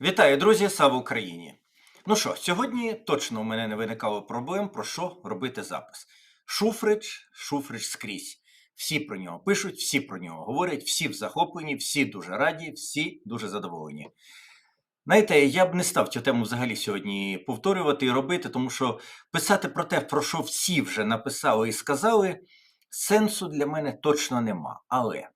Вітаю, друзі! Слава Україні! Ну що, сьогодні точно у мене не виникало проблем про що робити запис. Шуфрич, Шуфрич скрізь. Всі про нього пишуть, всі про нього говорять, всі в захопленні, всі дуже раді, всі дуже задоволені. Знаєте, я б не став цю тему взагалі сьогодні повторювати і робити, тому що писати про те, про що всі вже написали і сказали, сенсу для мене точно нема. Але.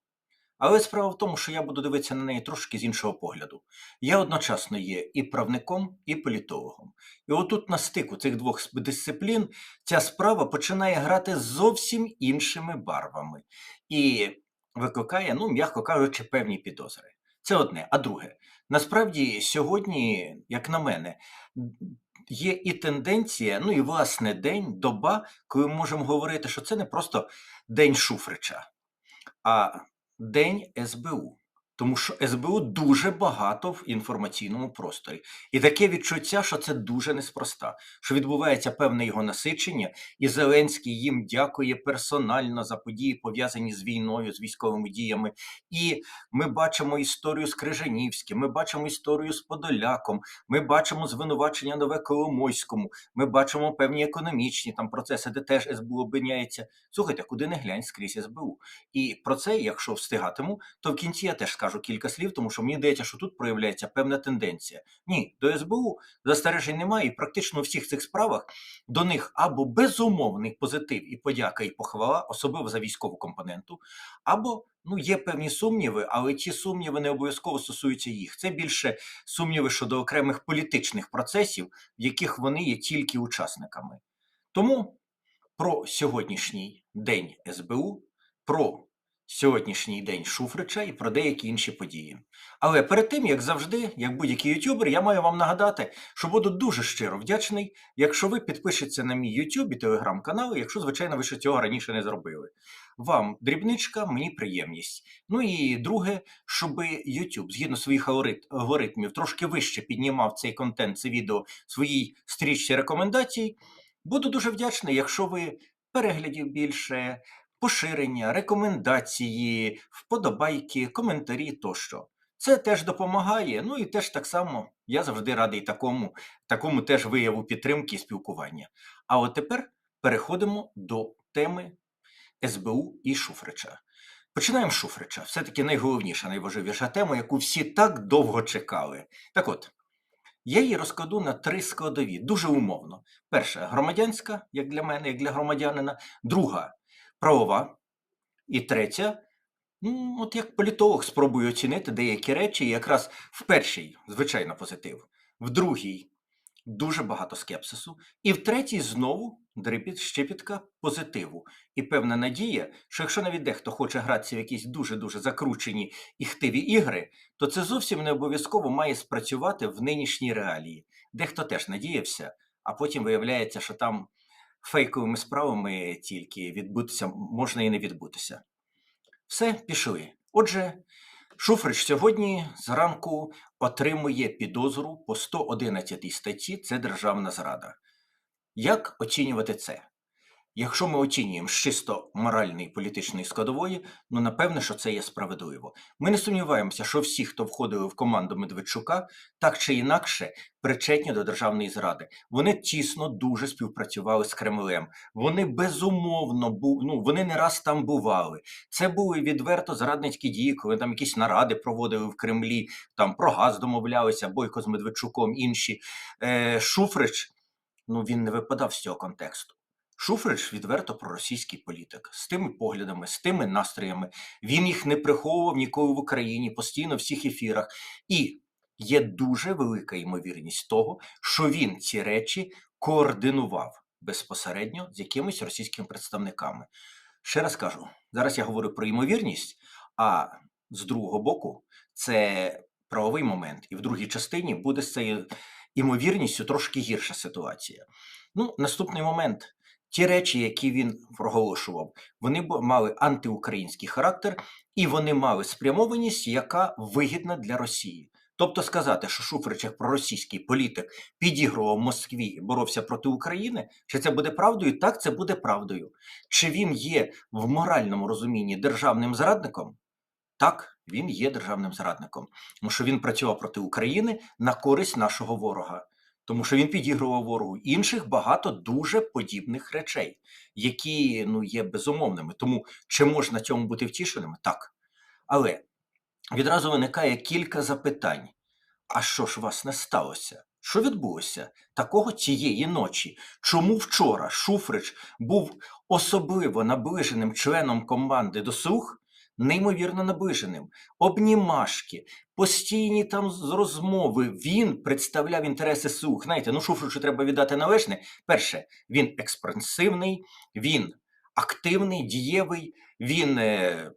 Але справа в тому, що я буду дивитися на неї трошки з іншого погляду. Я одночасно є і правником, і політологом. І отут на стику цих двох дисциплін ця справа починає грати зовсім іншими барвами і викликає, ну, м'яко кажучи, певні підозри. Це одне. А друге, насправді сьогодні, як на мене, є і тенденція, ну і власне день, доба, коли ми можемо говорити, що це не просто день Шуфрича, а День СБУ. Тому що СБУ дуже багато в інформаційному просторі. І таке відчуття, що це дуже неспроста, що відбувається певне його насичення, і Зеленський їм дякує персонально за події, пов'язані з війною, з військовими діями. І ми бачимо історію з Крижанівським, ми бачимо історію з Подоляком, ми бачимо звинувачення нове Коломойському, ми бачимо певні економічні там процеси, де теж СБУ обвиняється. Слухайте, куди не глянь скрізь СБУ. І про це, якщо встигатиму, то в кінці я теж скажу кілька слів, тому що мені здається, що тут проявляється певна тенденція. Ні, до СБУ застережень немає, і практично у всіх цих справах до них або безумовний позитив і подяка, і похвала, особливо за військову компоненту, або ну є певні сумніви, але ті сумніви не обов'язково стосуються їх. Це більше сумніви щодо окремих політичних процесів, в яких вони є тільки учасниками. Тому про сьогоднішній день СБУ, про сьогоднішній день Шуфрича і про деякі інші події. Але перед тим, як завжди, як будь-який ютубер, я маю вам нагадати, що буду дуже щиро вдячний, якщо ви підпишетеся на мій YouTube і телеграм-канал, якщо, звичайно, ви ще цього раніше не зробили. Вам дрібничка, мені приємність. Ну і друге, щоб YouTube згідно своїх алгорит- алгоритмів трошки вище піднімав цей контент, це відео в своїй стрічці рекомендацій. Буду дуже вдячний, якщо ви переглядів більше, поширення, рекомендації, вподобайки, коментарі тощо. Це теж допомагає. Ну і теж так само я завжди радий такому, такому теж вияву підтримки і спілкування. А от тепер переходимо до теми СБУ і Шуфрича. Починаємо з Шуфрича. Все-таки найголовніша, найважливіша тема, яку всі так довго чекали. Так от, я її розкладу на три складові, дуже умовно. Перша громадянська, як для мене, як для громадянина, друга правова, і третя, ну, от як політолог спробую оцінити деякі речі, якраз в першій, звичайно, позитив, в другій дуже багато скепсису, і в третій знову дрипіт щепітка позитиву. І певна надія, що якщо навіть дехто хоче гратися в якісь дуже-дуже закручені і хтиві ігри, то це зовсім не обов'язково має спрацювати в нинішній реалії. Дехто теж надіявся, а потім виявляється, що там фейковими справами тільки відбутися можна і не відбутися. Все, пішли. Отже, Шуфрич сьогодні зранку отримує підозру по 111 статті це державна зрада. Як оцінювати це? Якщо ми оцінюємо з чисто моральної політичної складової, ну напевне, що це є справедливо. Ми не сумніваємося, що всі, хто входили в команду Медведчука, так чи інакше причетні до державної зради. Вони тісно дуже співпрацювали з Кремлем. Вони безумовно бу... ну, вони не раз там бували. Це були відверто зрадницькі дії, коли там якісь наради проводили в Кремлі, там про газ домовлялися, Бойко з Медведчуком, інші. Е, Шуфрич, ну він не випадав з цього контексту. Шуфрич відверто проросійський політик з тими поглядами, з тими настроями. Він їх не приховував ніколи в Україні, постійно в всіх ефірах. І є дуже велика ймовірність того, що він ці речі координував безпосередньо з якимись російськими представниками. Ще раз кажу: зараз я говорю про ймовірність, а з другого боку, це правовий момент, і в другій частині буде з цією імовірністю трошки гірша ситуація. Ну, наступний момент. Ті речі, які він проголошував, вони мали антиукраїнський характер і вони мали спрямованість, яка вигідна для Росії. Тобто сказати, що Шуфрич як проросійський політик підігрував Москві і боровся проти України, чи це буде правдою? Так, це буде правдою. Чи він є в моральному розумінні державним зрадником? Так, він є державним зрадником, тому що він працював проти України на користь нашого ворога. Тому що він підігрував ворогу інших багато дуже подібних речей, які ну є безумовними. Тому чи можна цьому бути втішеними? Так. Але відразу виникає кілька запитань: а що ж вас не сталося? Що відбулося такого цієї ночі? Чому вчора Шуфрич був особливо наближеним членом команди до слуг, неймовірно наближеним, обнімашки, постійні там з- розмови. Він представляв інтереси слуг. Знаєте, ну Шуфричу треба віддати належне. Перше, він експресивний, він активний, дієвий, він. Е,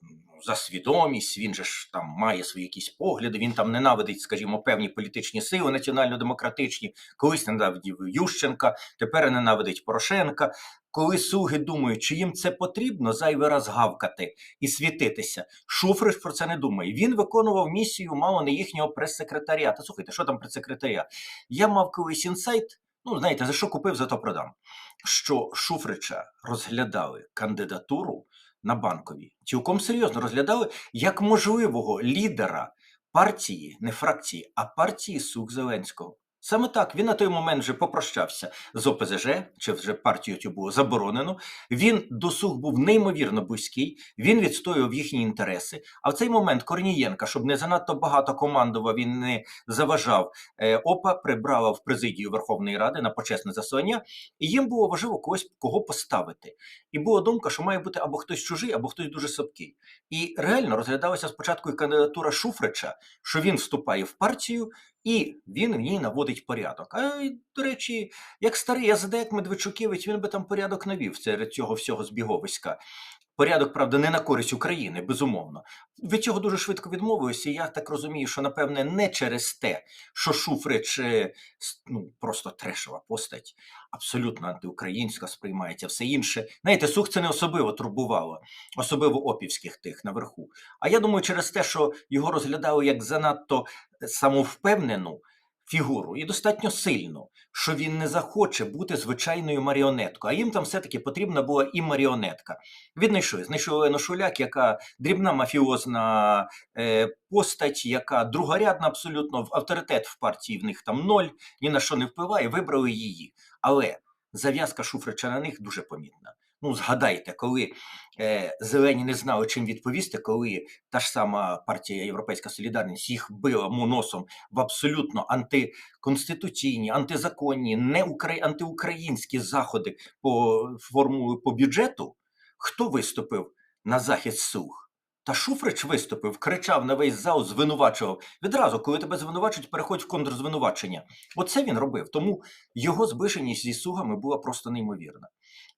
за свідомість, він же ж там має свої якісь погляди, він там ненавидить, скажімо, певні політичні сили національно-демократичні, колись ненавидів Ющенка, тепер ненавидить Порошенка. Коли слуги думають, чи їм це потрібно зайвий раз гавкати і світитися, Шуфрич про це не думає. Він виконував місію мало не їхнього прес-секретаря. Та слухайте, що там прес-секретаря? Я мав колись інсайт. Ну, знаєте, за що купив, за то продам. Що Шуфрича розглядали кандидатуру на банковій. Цілком серйозно розглядали як можливого лідера партії, не фракції, а партії Сук Зеленського. Саме так він на той момент вже попрощався з ОПЗЖ, чи вже партію цю було заборонено. Він до Сух був неймовірно близький, він відстоював їхні інтереси. А в цей момент Корнієнка, щоб не занадто багато командував, він не заважав. е, ОПА прибрала в президію Верховної Ради на почесне засування, і їм було важливо когось кого поставити. І була думка, що має бути або хтось чужий, або хтось дуже слабкий. І реально розглядалася спочатку і кандидатура Шуфрича, що він вступає в партію і він в ній наводить порядок. А до речі, як старий яздек Медведчукевич, він би там порядок навів серед цього всього збіговиська. Порядок, правда, не на користь України, безумовно. Від цього дуже швидко відмовилися. Я так розумію, що напевне не через те, що Шуфрич е, ну, просто трешова постать, абсолютно антиукраїнська сприймається, все інше. Знаєте, сух це не особливо турбувало, особливо опівських тих наверху. А я думаю, через те, що його розглядали як занадто самовпевнену фігуру і достатньо сильну, що він не захоче бути звичайною маріонеткою. А їм там все-таки потрібна була і маріонетка. Віднайшли, знайшли Олену Шуляк, яка дрібна мафіозна е, постать, яка другорядна абсолютно, в- авторитет в партії в них там ноль, ні на що не впливає, вибрали її. Але зав'язка Шуфрича на них дуже помітна. Ну, згадайте, коли е, зелені не знали, чим відповісти, коли та ж сама партія Європейська Солідарність їх била носом в абсолютно антиконституційні, антизаконні, не укра- антиукраїнські заходи по формулу по бюджету, хто виступив на захист сух? Та Шуфрич виступив, кричав на весь зал, звинувачував. Відразу, коли тебе звинувачують, переходь в контрзвинувачення. Оце він робив. Тому його зближеність зі сугами була просто неймовірна.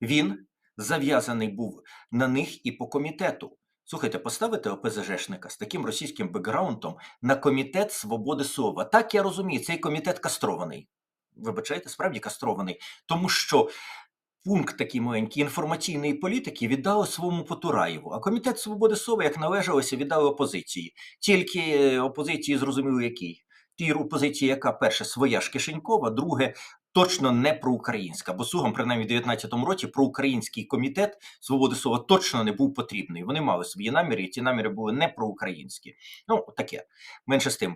Він зав'язаний був на них і по комітету. Слухайте, поставити ОПЗЖшника з таким російським бекграундом на комітет свободи слова. Так я розумію, цей комітет кастрований. Вибачайте, справді кастрований, тому що пункт такий маленький інформаційної політики віддали своєму Потураєву, а комітет свободи слова, як належалося, віддали опозиції. Тільки е, опозиції зрозуміли, який. Тій опозиції, яка перше своя ж кишенькова, друге точно не проукраїнська. Бо слугам, принаймні, в 19-му році проукраїнський комітет свободи слова точно не був потрібний. Вони мали свої наміри, і ті наміри були не проукраїнські. Ну, таке. Менше з тим.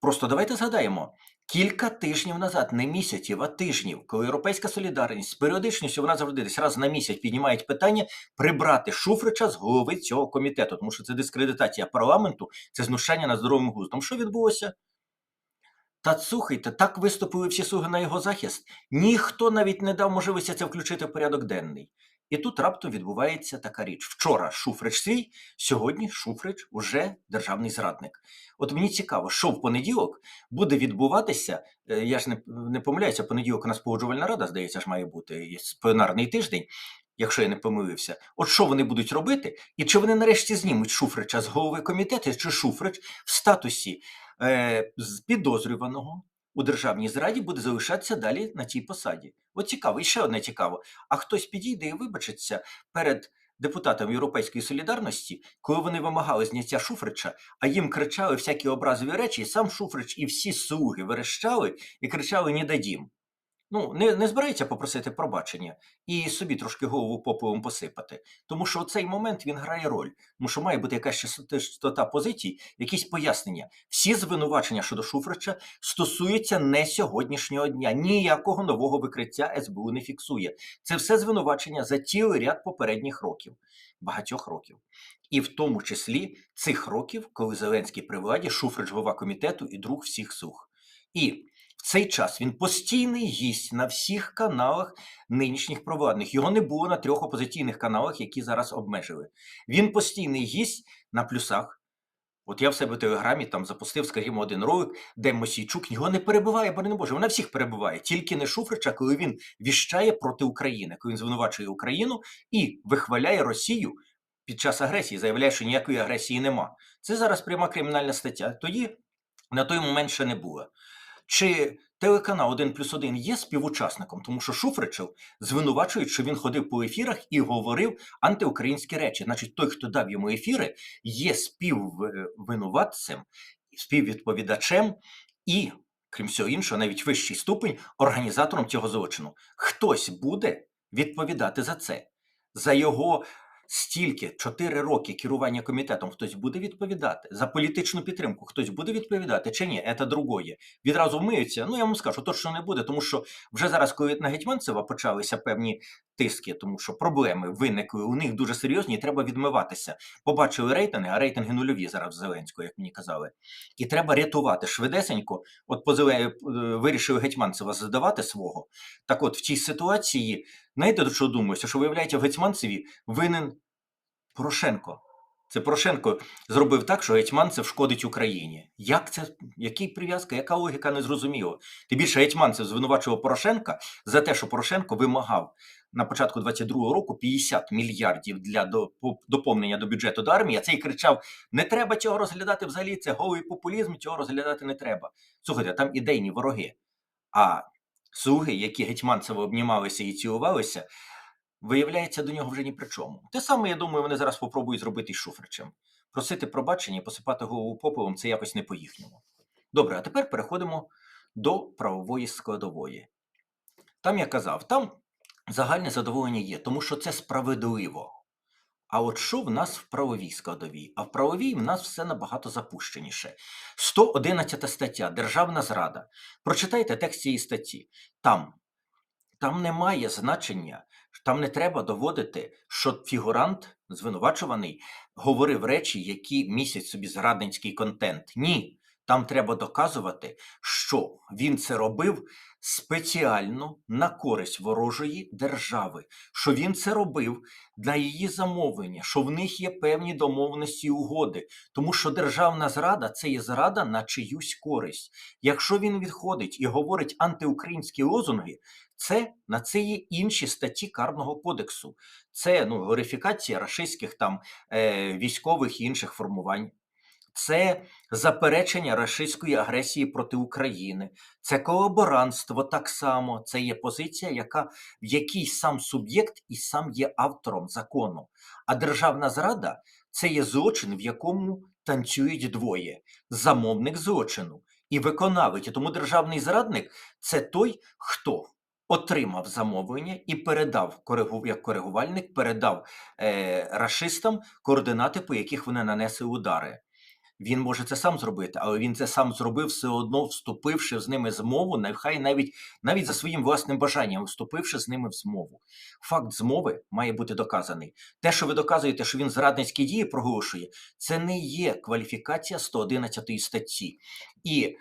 Просто давайте згадаємо. Кілька тижнів назад, не місяців, а тижнів, коли Європейська солідарність з періодичністю вона завжди десь раз на місяць піднімають питання прибрати Шуфрича з голови цього комітету, тому що це дискредитація парламенту, це знущання на здоровим глуздом. Що відбулося? Та слухайте, так виступили всі слуги на його захист. Ніхто навіть не дав можливості це включити в порядок денний. І тут раптом відбувається така річ. Вчора Шуфрич свій, сьогодні Шуфрич уже державний зрадник. От мені цікаво, що в понеділок буде відбуватися. е, Я ж не, не помиляюся, понеділок у нас погоджувальна рада, здається, ж має бути пленарний тиждень, якщо я не помилився. От що вони будуть робити, і чи вони нарешті знімуть Шуфрича з голови комітету, чи Шуфрич в статусі е, підозрюваного у державній зраді буде залишатися далі на цій посаді. От цікаво, і ще одне цікаво. А хтось підійде і вибачиться перед депутатами Європейської солідарності, коли вони вимагали зняття Шуфрича, а їм кричали всякі образові речі, і сам Шуфрич і всі слуги верещали і кричали «Не дадім». Ну, не, не збирається попросити пробачення і собі трошки голову попелом посипати. Тому що цей момент він грає роль. Тому що має бути якась чистота позицій, якісь пояснення. Всі звинувачення щодо Шуфрича стосуються не сьогоднішнього дня. Ніякого нового викриття СБУ не фіксує. Це все звинувачення за цілий ряд попередніх років, багатьох років. І в тому числі цих років, коли Зеленський при владі, Шуфрич голова комітету і друг всіх сух. І цей час він постійний гість на всіх каналах нинішніх провладних. Його не було на трьох опозиційних каналах, які зараз обмежили. Він постійний гість на плюсах. От я в себе в телеграмі там запустив, скажімо, один ролик, де Мосійчук його не перебиває, бо не Боже, вона всіх перебиває, тільки не Шуфрича, коли він віщає проти України, коли він звинувачує Україну і вихваляє Росію під час агресії, заявляє, що ніякої агресії нема. Це зараз пряма кримінальна стаття. Тоді на той момент ще не було. Чи телеканал 1 плюс 1 є співучасником, тому що Шуфричев звинувачують, що він ходив по ефірах і говорив антиукраїнські речі. Значить, той, хто дав йому ефіри, є співвинуватцем, співвідповідачем і, крім всього іншого, навіть вищий ступень організатором цього злочину. Хтось буде відповідати за це, за його. Стільки чотири роки керування комітетом хтось буде відповідати за політичну підтримку, хтось буде відповідати чи ні, це другое. Відразу вмиються. Ну я вам скажу, точно не буде, тому що вже зараз, коли на Гетьманцева почалися певні тиски, тому що проблеми виникли у них дуже серйозні, і треба відмиватися. Побачили рейтинги, а рейтинги нульові зараз Зеленського, як мені казали. І треба рятувати швидесенько. От по Зеле- е, вирішили Гетьманцева задавати свого. Так от в цій ситуації, знаєте, до чого думаюся, що виявляється, в Гетьманцеві винен Порошенко. Це Порошенко зробив так, що Гетьманцев шкодить Україні. Як це, який прив'язка, яка логіка не зрозуміло. Тим більше Гетьманцев звинувачував Порошенка за те, що Порошенко вимагав на початку 22-го року 50 мільярдів для доповнення до бюджету до армії. А цей кричав: не треба цього розглядати взагалі. Це голий популізм, цього розглядати не треба. Слухайте, там ідейні вороги. А слуги, які Гетьманцева обнімалися і цілувалися, виявляється, до нього вже ні при чому. Те саме, я думаю, вони зараз попробують зробити із Шуфричем. Просити пробачення і посипати голову попелом це якось не по-їхньому. Добре, а тепер переходимо до правової складової. Там я казав, там загальне задоволення є, тому що це справедливо. А от що в нас в правовій складовій? А в правовій в нас все набагато запущеніше. 111 стаття Державна зрада. Прочитайте текст цієї статті. Там, там немає значення, там не треба доводити, що фігурант, звинувачуваний, говорив речі, які містять собі зрадницький контент. Ні. Там треба доказувати, що він це робив спеціально на користь ворожої держави, що він це робив для її замовлення, що в них є певні домовленості і угоди, тому що державна зрада це є зрада на чиюсь користь. Якщо він відходить і говорить антиукраїнські лозунги, це на це є інші статті Карного кодексу. Це ну, глорифікація рашистських там е, військових і інших формувань. Це заперечення рашистської агресії проти України, це колаборантство так само. Це є позиція, яка, в якій сам суб'єкт і сам є автором закону. А державна зрада це є злочин, в якому танцюють двоє: замовник злочину і виконавець. Тому державний зрадник це той, хто отримав замовлення і передав як коригувальник, передав е, рашистам координати, по яких вони нанесли удари. Він може це сам зробити, але він це сам зробив все одно, вступивши з ними змову, нехай навіть навіть за своїм власним бажанням, вступивши з ними в змову. Факт змови має бути доказаний. Те, що ви доказуєте, що він зрадницькі дії проголошує, це не є кваліфікація 111 статті. І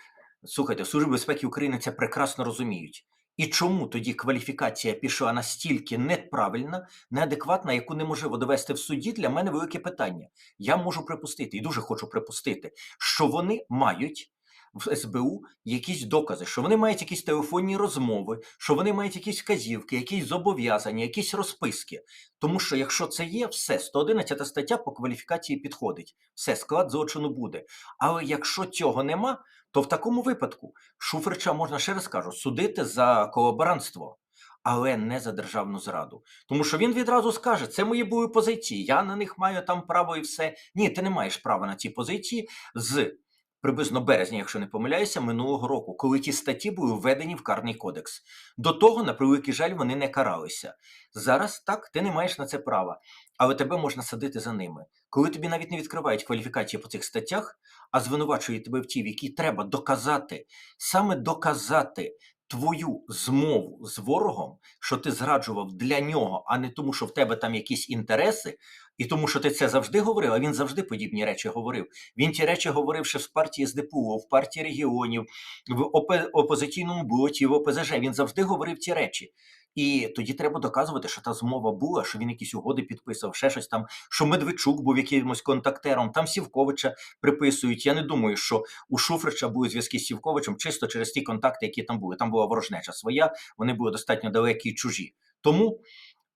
слухайте, Служби безпеки України це прекрасно розуміють. І чому тоді кваліфікація пішла настільки неправильна, неадекватна, яку неможливо довести в суді, для мене велике питання. Я можу припустити, і дуже хочу припустити, що вони мають в СБУ якісь докази, що вони мають якісь телефонні розмови, що вони мають якісь вказівки, якісь зобов'язання, якісь розписки. Тому що якщо це є, все 111 стаття по кваліфікації підходить, все склад злочину буде. Але якщо цього нема, то в такому випадку Шуфрича можна ще раз кажу, судити за колаборантство. Але не за державну зраду, тому що він відразу скаже: це мої були позиції. Я на них маю там право і все. Ні, ти не маєш права на ці позиції з приблизно березня, якщо не помиляюся, минулого року, коли ті статті були введені в карний кодекс. До того, на превеликий жаль, вони не каралися. Зараз так, ти не маєш на це права, але тебе можна садити за ними. Коли тобі навіть не відкривають кваліфікації по цих статтях, а звинувачують тебе в ті, в які треба доказати, саме доказати твою змову з ворогом, що ти зраджував для нього, а не тому, що в тебе там якісь інтереси, і тому, що ти це завжди говорив, а він завжди подібні речі говорив. Він ті речі говорив ще в партії СДПУ, в партії регіонів, в ОП- опозиційному боті, в ОПЗЖ. Він завжди говорив ті речі. І тоді треба доказувати, що та змова була, що він якісь угоди підписав, ще щось там, що Медведчук був якимось контактером, там Сівковича приписують. Я не думаю, що у Шуфрича були зв'язки з Сівковичем чисто через ті контакти, які там були. Там була ворожнеча своя, вони були достатньо далекі і чужі. Тому,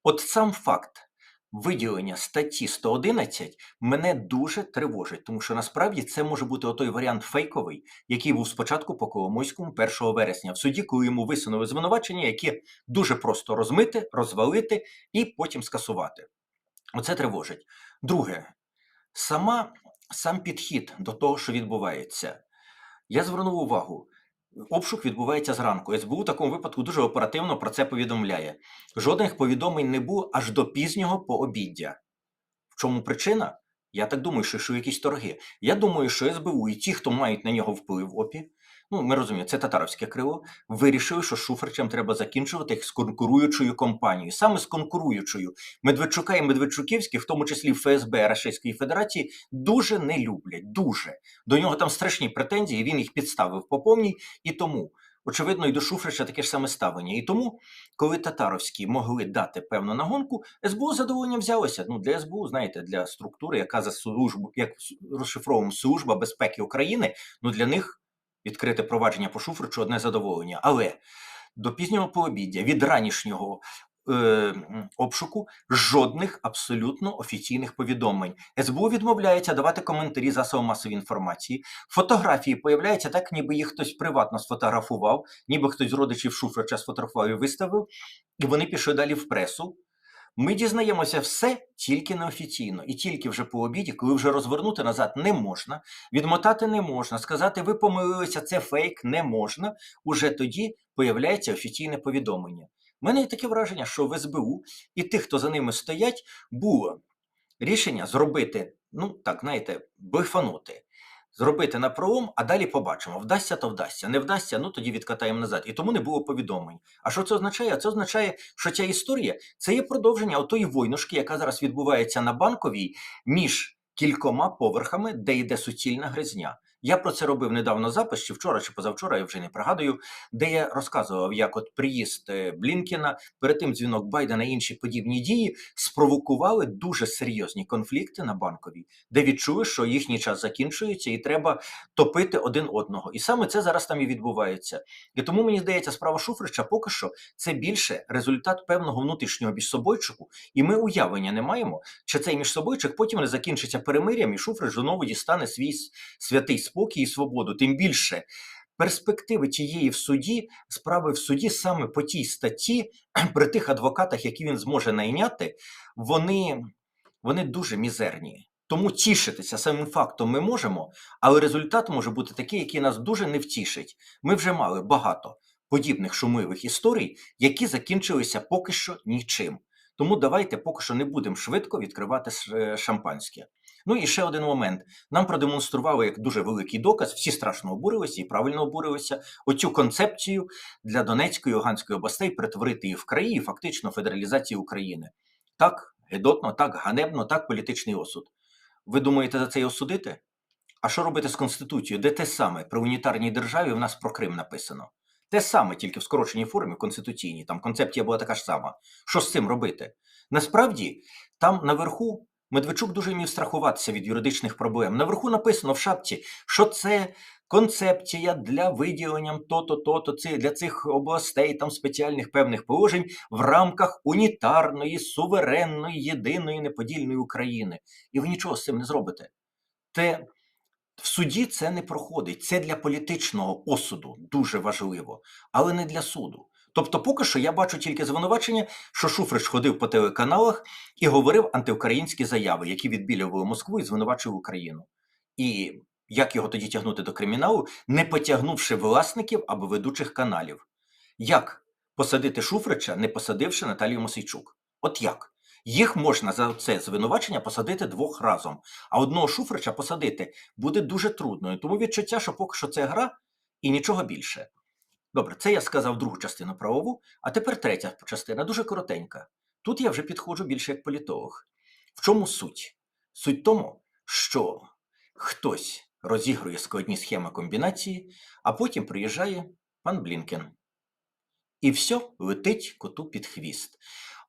от сам факт виділення статті 111 мене дуже тривожить, тому що насправді це може бути отой варіант фейковий, який був спочатку по Коломойському 1 вересня в суді, коли йому висунули звинувачення, які дуже просто розмити, розвалити і потім скасувати. Оце тривожить. Друге, сама, сам підхід до того, що відбувається. Я звернув увагу. Обшук відбувається зранку. СБУ в такому випадку дуже оперативно про це повідомляє. Жодних повідомлень не було аж до пізнього пообіддя. В чому причина? Я так думаю, що, що якісь торги. Я думаю, що СБУ і ті, хто мають на нього вплив ОПІ, ну ми розуміємо, це татаровське крило, вирішили, що Шуфричем треба закінчувати їх з конкуруючою компанією. Саме з конкуруючою. Медведчука і Медведчуківські, в тому числі ФСБ Російської Федерації, дуже не люблять. Дуже. До нього там страшні претензії, він їх підставив по повній, і тому. Очевидно, і до Шуфрича таке ж саме ставлення. І тому, коли татаровські могли дати певну нагонку, СБУ з задоволенням взялося. Ну, для СБУ, знаєте, для структури, яка за службу, як розшифровуємо Служба безпеки України, ну для них відкрите провадження по Шуфричу одне задоволення. Але до пізнього пообіддя, від ранішнього е, обшуку, жодних абсолютно офіційних повідомлень. СБУ відмовляється давати коментарі засобам масової інформації. Фотографії появляються так, ніби їх хтось приватно сфотографував, ніби хтось з родичів Шуфрича сфотографував і виставив, і вони пішли далі в пресу. Ми дізнаємося все тільки неофіційно, і тільки вже по обіді, коли вже розвернути назад не можна, відмотати не можна, сказати, ви помилилися, це фейк, не можна. Уже тоді появляється офіційне повідомлення. У мене є таке враження, що в СБУ і тих, хто за ними стоять, було рішення зробити, ну так, знаєте, блефанути. Зробити на пролом, а далі побачимо. Вдасться, то вдасться. Не вдасться, ну тоді відкатаємо назад. І тому не було повідомлень. А що це означає? Це означає, що ця історія це є продовження отої войнушки, яка зараз відбувається на банковій між кількома поверхами, де йде суцільна гризня. Я про це робив недавно запис, чи вчора, чи позавчора, я вже не пригадую, де я розказував, як от приїзд е, Блінкіна, перед тим дзвінок Байдена і інші подібні дії спровокували дуже серйозні конфлікти на банковій, де відчули, що їхній час закінчується, і треба топити один одного. І саме це зараз там і відбувається. І тому мені здається, справа Шуфрича поки що це більше результат певного внутрішнього міжсобойчику, і ми уявлення не маємо, чи цей міжсобойчик потім не закінчиться перемир'ям, і Шуфрич знову дістане свій святий спокій і свободу. Тим більше. Перспективи тієї в суді, справи в суді саме по тій статті, при тих адвокатах, які він зможе найняти, вони, вони дуже мізерні. Тому тішитися самим фактом ми можемо, але результат може бути такий, який нас дуже не втішить. Ми вже мали багато подібних шумливих історій, які закінчилися поки що нічим. Тому давайте поки що не будемо швидко відкривати е, шампанське. Ну і ще один момент. Нам продемонстрували як дуже великий доказ, всі страшно обурилися і правильно обурилися. Оцю концепцію для Донецької і Луганської областей перетворити їх в краї фактично федералізації України. Так гидотно, так ганебно, так політичний осуд. Ви думаєте за це й осудити? А що робити з Конституцією, де те саме при унітарній державі в нас про Крим написано? Те саме, тільки в скороченій формі конституційній, там концепція була така ж сама. Що з цим робити? Насправді, там наверху Медведчук дуже вмів страхуватися від юридичних проблем. Наверху написано в шапці, що це концепція для виділення то-то, то-то, для цих областей, там спеціальних певних положень в рамках унітарної, суверенної, єдиної неподільної України. І ви нічого з цим не зробите. Те в суді це не проходить. Це для політичного осуду дуже важливо, але не для суду. Тобто, поки що я бачу тільки звинувачення, що Шуфрич ходив по телеканалах і говорив антиукраїнські заяви, які відбілювали Москву і звинувачував Україну. І Як його тоді тягнути до криміналу, не потягнувши власників або ведучих каналів? Як посадити Шуфрича, не посадивши Наталію Мосейчук? От як? Їх можна за це звинувачення посадити двох разом, а одного Шуфрича посадити буде дуже трудно. Тому відчуття, що поки що це гра і нічого більше. Добре, це я сказав другу частину правову, а тепер третя частина, дуже коротенька. Тут я вже підходжу більше як політолог. В чому суть? Суть тому, що хтось розігрує складні схеми комбінації, а потім приїжджає пан Блінкен. І все летить коту під хвіст.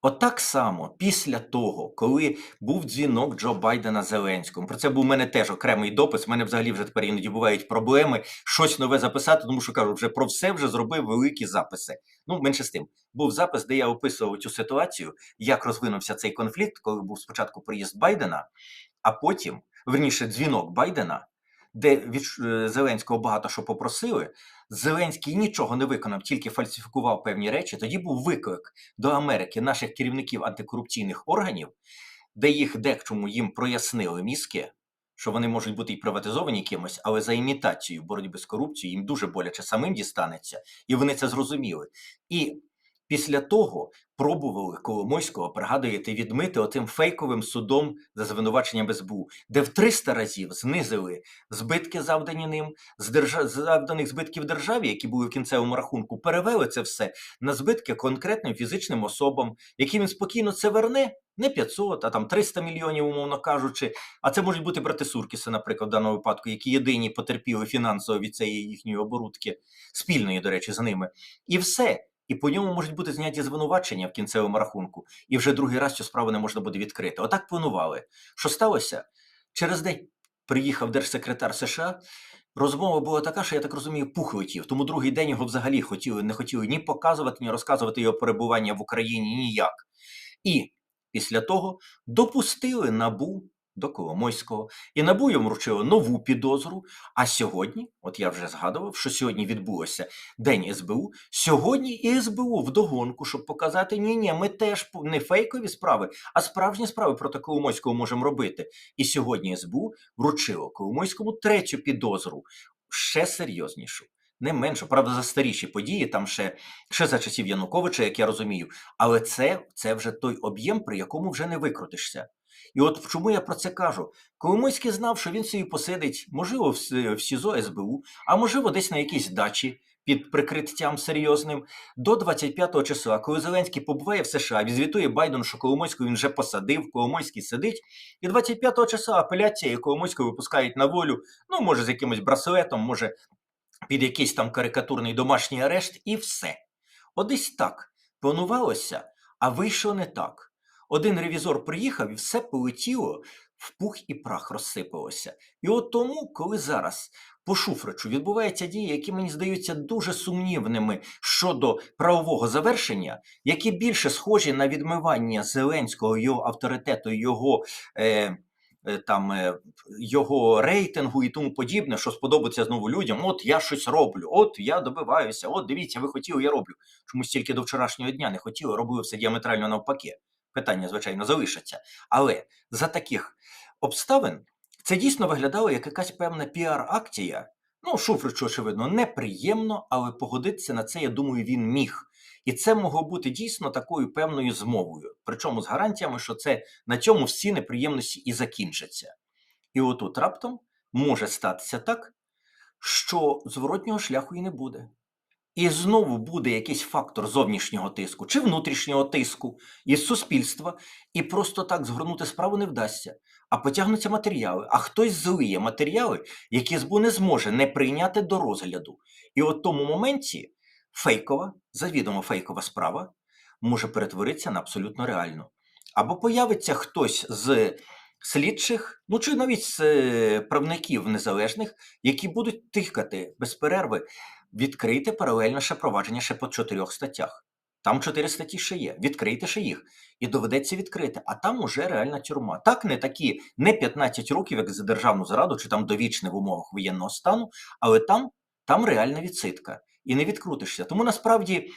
Отак само, після того, коли був дзвінок Джо Байдена Зеленському, про це був у мене теж окремий допис. У мене взагалі вже тепер іноді бувають проблеми щось нове записати, тому що кажу, вже про все вже зробив великі записи. Ну, менше з тим, був запис, де я описував цю ситуацію, як розвинувся цей конфлікт, коли був спочатку приїзд Байдена, а потім, верніше, дзвінок Байдена, де від е, Зеленського багато що попросили. Зеленський нічого не виконав, тільки фальсифікував певні речі. Тоді був виклик до Америки наших керівників антикорупційних органів, де їх декчому їм прояснили мізки, що вони можуть бути і приватизовані кимось, але за імітацією боротьби з корупцією їм дуже боляче самим дістанеться, і вони це зрозуміли. І після того пробували Коломойського, пригадуєте, відмити отим фейковим судом за звинуваченням СБУ, де в 300 разів знизили збитки, завдані ним, з держа... завданих збитків державі, які були в кінцевому рахунку, перевели це все на збитки конкретним фізичним особам, які він спокійно це верне. Не 500, а там 300 мільйонів, умовно кажучи. А це можуть бути брати Суркіси, наприклад, в даному випадку, які єдині потерпіли фінансово від цієї їхньої оборудки, спільної, до речі, з ними. І все. І по ньому можуть бути зняті звинувачення в кінцевому рахунку, і вже другий раз цю справу не можна буде відкрити. Отак планували. Що сталося? Через день приїхав держсекретар США. Розмова була така, що я так розумію, пух летів. Тому другий день його взагалі хотіли, не хотіли ні показувати, ні розказувати його перебування в Україні ніяк. І після того допустили набу до Коломойського. І НАБУ йому вручило нову підозру. А сьогодні, от я вже згадував, що сьогодні відбулося День СБУ. Сьогодні і СБУ вдогонку, щоб показати, ні, ні, ми теж не фейкові справи, а справжні справи проти Коломойського можемо робити. І сьогодні СБУ вручило Коломойському третю підозру, ще серйознішу. Не менше, правда, за старіші події, там ще ще за часів Януковича, як я розумію, але це це вже той об'єм, при якому вже не викрутишся. І от чому я про це кажу? Коломойський знав, що він собі посидить, можливо, в СІЗО СБУ, а можливо, десь на якійсь дачі під прикриттям серйозним до 25 числа, коли Зеленський побуває в США, відзвітує Байдену, що Коломойського він вже посадив, Коломойський сидить. І 25 числа апеляція і Коломойського випускають на волю, ну, може, з якимось браслетом, може, під якийсь там карикатурний домашній арешт, і все. Одесь так планувалося, а вийшло не так. Один ревізор приїхав і все полетіло в пух і прах розсипалося. І от тому, коли зараз по Шуфричу відбуваються дії, які мені здаються дуже сумнівними щодо правового завершення, які більше схожі на відмивання Зеленського, його авторитету, його. Е, е там е, його рейтингу і тому подібне, що сподобається знову людям. От я щось роблю, от я добиваюся, от дивіться, ви хотіли, я роблю. Чомусь тільки до вчорашнього дня не хотіли, робили все діаметрально навпаки питання, звичайно, залишаться. Але за таких обставин це дійсно виглядало як якась певна піар-акція. Ну, Шуфричу, очевидно, неприємно, але погодитися на це, я думаю, він міг. І це могло бути дійсно такою певною змовою. Причому з гарантіями, що це на цьому всі неприємності і закінчаться. І отут раптом може статися так, що зворотнього шляху і не буде. І знову буде якийсь фактор зовнішнього тиску чи внутрішнього тиску із суспільства, і просто так згорнути справу не вдасться, а потягнуться матеріали. А хтось злиє матеріали, які СБУ не зможе не прийняти до розгляду. І от тому моменті фейкова, завідомо фейкова справа може перетворитися на абсолютно реальну. Або появиться хтось з слідчих, ну чи навіть з е, правників незалежних, які будуть тихкати без перерви відкрийте паралельно ще провадження ще по чотирьох статтях. Там чотири статті ще є. Відкрийте ще їх. І доведеться відкрити. А там уже реальна тюрма. Так, не такі, не 15 років, як за державну зраду, чи там довічне в умовах воєнного стану, але там, там реальна відсидка. І не відкрутишся. Тому насправді,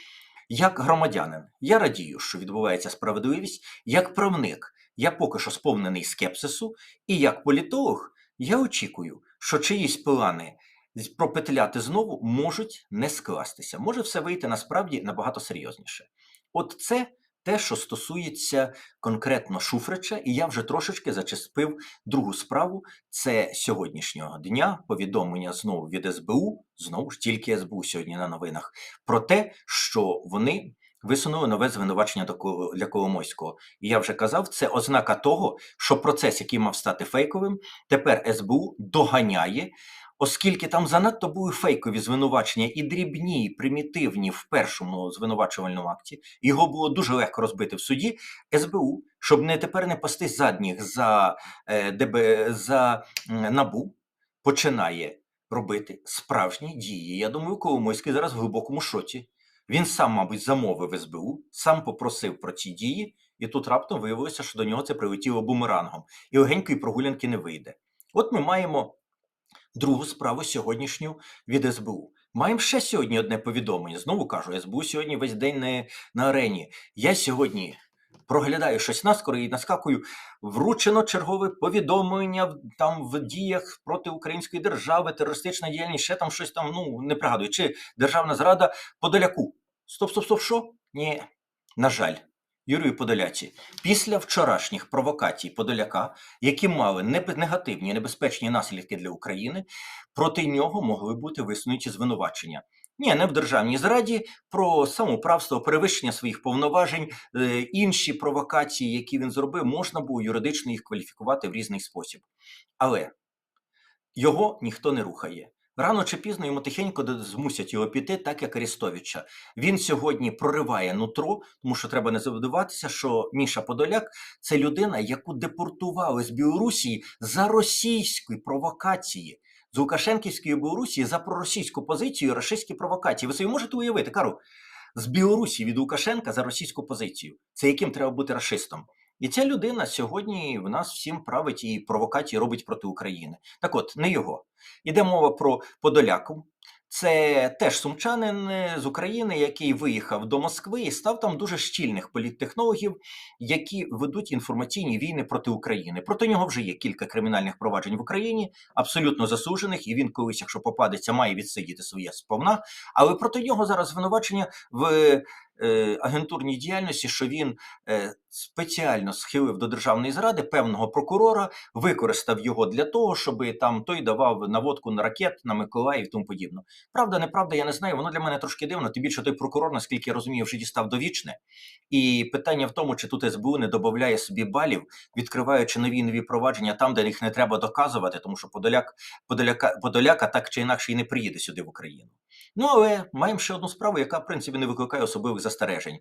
як громадянин, я радію, що відбувається справедливість, як правник, я поки що сповнений скепсису, і як політолог я очікую що чиїсь плани пропетляти знову можуть не скластися. Може все вийти насправді набагато серйозніше. От це те, що стосується конкретно Шуфрича, і я вже трошечки зачепив другу справу. Це сьогоднішнього дня повідомлення знову від СБУ, знову ж тільки СБУ сьогодні на новинах, про те, що вони висунули нове звинувачення до для Коломойського. І я вже казав, це ознака того, що процес, який мав стати фейковим, тепер СБУ доганяє. Оскільки там занадто були фейкові звинувачення і дрібні, і примітивні в першому звинувачувальному акті, його було дуже легко розбити в суді. СБУ, щоб не тепер не пасти задніх за е, ДБ, за набу, починає робити справжні дії. Я думаю, Коломойський зараз в глибокому шоці. Він сам, мабуть, замовив СБУ, сам попросив про ці дії, і тут раптом виявилося, що до нього це прилетіло бумерангом, і легенької прогулянки не вийде. От ми маємо другу справу сьогоднішню від СБУ. Маємо ще сьогодні одне повідомлення. Знову кажу, СБУ сьогодні весь день не на арені. Я сьогодні проглядаю щось наскоро і наскакую. Вручено чергове повідомлення там в діях проти української держави, терористична діяльність, ще там щось там, ну не пригадую, чи державна зрада Подоляку. Стоп, стоп, стоп, що? Ні, на жаль. Юрію Подоляці, після вчорашніх провокацій Подоляка, які мали негативні небезпечні наслідки для України, проти нього могли бути висунуті звинувачення. Ні, не в державній зраді, про самоуправство, перевищення своїх повноважень, е, інші провокації, які він зробив, можна було юридично їх кваліфікувати в різний спосіб. Але його ніхто не рухає. Рано чи пізно йому тихенько змусять його піти, так як Арестовича. Він сьогодні прориває нутро, тому що треба не забудуватися, що Міша Подоляк це людина, яку депортували з Білорусі за російські провокації. З Лукашенківської Білорусі за проросійську позицію і рашистські провокації. Ви собі можете уявити, Кару, з Білорусі від Лукашенка за російську позицію. Це яким треба бути рашистом. І ця людина сьогодні в нас всім править і провокації робить проти України. Так от, не його. Іде мова про Подоляку. Це теж сумчанин е, з України, який виїхав до Москви і став там дуже щільних політтехнологів, які ведуть інформаційні війни проти України. Проти нього вже є кілька кримінальних проваджень в Україні, абсолютно засуджених, і він колись, якщо попадеться, має відсидіти своє сповна. Але проти нього зараз звинувачення в агентурній діяльності, що він е, спеціально схилив до державної зради певного прокурора, використав його для того, щоб там той давав наводку на ракет на Миколаїв і тому подібне. Правда, неправда, я не знаю. Воно для мене трошки дивно. Тим більше той прокурор, наскільки я розумію, вже дістав довічне. І питання в тому, чи тут СБУ не додає собі балів, відкриваючи нові нові провадження там, де їх не треба доказувати, тому що Подоляк, Подоляка, Подоляка так чи інакше і не приїде сюди в Україну. Ну але маємо ще одну справу, яка в принципі не викликає особливих застережень.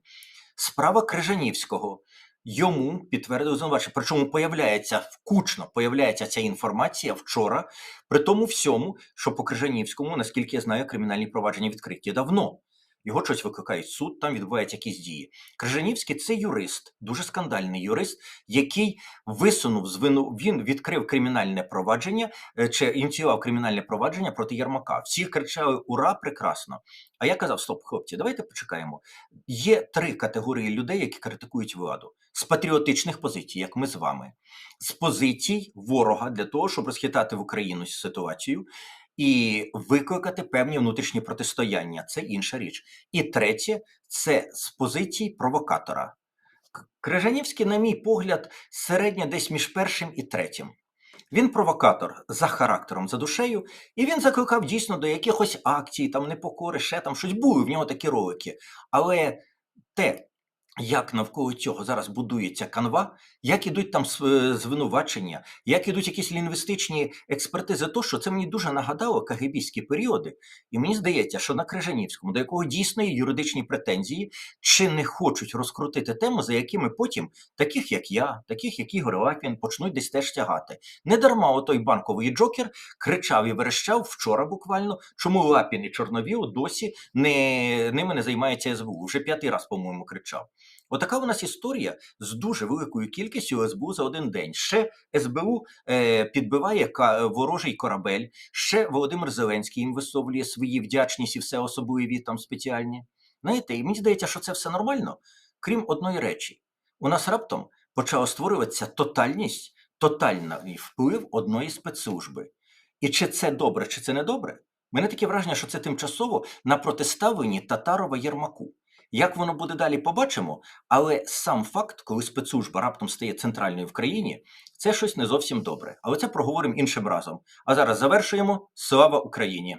Справа Крижанівського. Йому підтвердили звинувачення. Причому появляється кучно появляється ця інформація вчора, при тому всьому, що по Крижанівському, наскільки я знаю, кримінальні провадження відкриті давно. Його щось викликають в суд, там відбуваються якісь дії. Крижанівський це юрист, дуже скандальний юрист, який висунув звину. Він відкрив кримінальне провадження е, чи ініціював кримінальне провадження проти Ярмака. Всі кричали Ура, прекрасно! А я казав: Стоп, хлопці, давайте почекаємо. Є три категорії людей, які критикують владу з патріотичних позицій, як ми з вами, з позицій ворога для того, щоб розхитати в Україну ситуацію і викликати певні внутрішні протистояння. Це інша річ. І третє це з позицій провокатора. Крижанівський, на мій погляд, середньо десь між першим і третім. Він провокатор за характером, за душею, і він закликав дійсно до якихось акцій, там непокори, ще там щось були в нього такі ролики. Але те, як навколо цього зараз будується канва, як ідуть там звинувачення, як ідуть якісь лінгвістичні експертизи, то що це мені дуже нагадало кагебійські періоди. І мені здається, що на Крижанівському, до якого дійсно є юридичні претензії, чи не хочуть розкрутити тему, за якими потім таких як я, таких як Ігор Лапін, почнуть десь теж тягати. Не дарма отой банковий джокер кричав і верещав вчора буквально, чому Лапін і Чорновіл досі не, ними не займається СБУ. Вже п'ятий раз, по-моєму, кричав. Отака у нас історія з дуже великою кількістю СБУ за один день. Ще СБУ е, підбиває ворожий корабель. Ще Володимир Зеленський їм висловлює свої вдячність і все особливі там спеціальні. Знаєте, і мені здається, що це все нормально, крім одної речі. У нас раптом почала створюватися тотальність, тотальний вплив одної спецслужби. І чи це добре, чи це не добре? Мене таке враження, що це тимчасово на протиставленні Татарова Єрмаку. Як воно буде далі, побачимо. Але сам факт, коли спецслужба раптом стає центральною в країні, це щось не зовсім добре. Але це проговоримо іншим разом. А зараз завершуємо. Слава Україні!